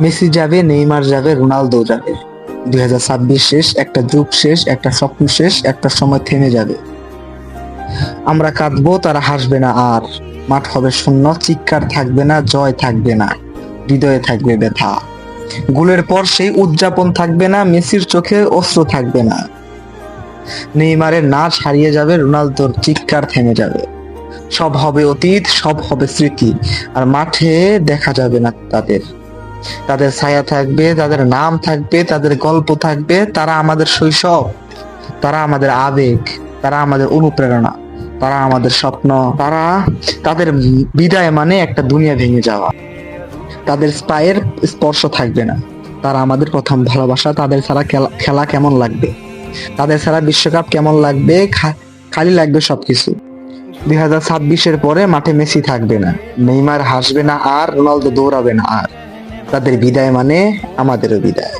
Messi যাবে, Neymar যাবে, Ronaldo যাবে। দুই হাজার ছাব্বিশ শেষ, একটা যুগ শেষ, একটা স্বপ্ন শেষ, একটা সময় থেমে যাবে। আমরা কাঁদবো, তারা হাসবে না, আর মাঠ হবে শূন্য, চিৎকার থাকবে না, জয় থাকবে না, হৃদয়ে থাকবে ব্যথা। গোলের পর সেই উদযাপন থাকবে না, মেসির চোখে অস্ত্র থাকবে না। নেইমারের নাচ হারিয়ে যাবে, রোনালদোর চিৎকার থেমে যাবে। সব হবে অতীত, সব হবে স্মৃতি, আর মাঠে দেখা যাবে না তাদের। তাদের ছায়া থাকবে, তাদের নাম থাকবে, তাদের গল্প থাকবে, তারা আমাদের শৈশব, তারা আমাদের আবেগ, তারা আমাদের অনুপ্রেরণা, তারা আমাদের স্বপ্ন, তারা তাদের বিদায় মানে একটা দুনিয়া ভেঙে যাওয়া। তাদের পায়ের স্পর্শ থাকবে না। তারা আমাদের প্রথম ভালোবাসা, তাদের ছাড়া খেলা- খেলা কেমন লাগবে? তাদের ছাড়া বিশ্বকাপ কেমন লাগবে? খালি লাগবে সবকিছু। দুই হাজার ছাব্বিশের পরে মাঠে মেসি থাকবে না। নেইমার হাসবে না আর রোনালদো দৌড়াবে না আর। তাদের বিদায় মানে আমাদেরও বিদায়।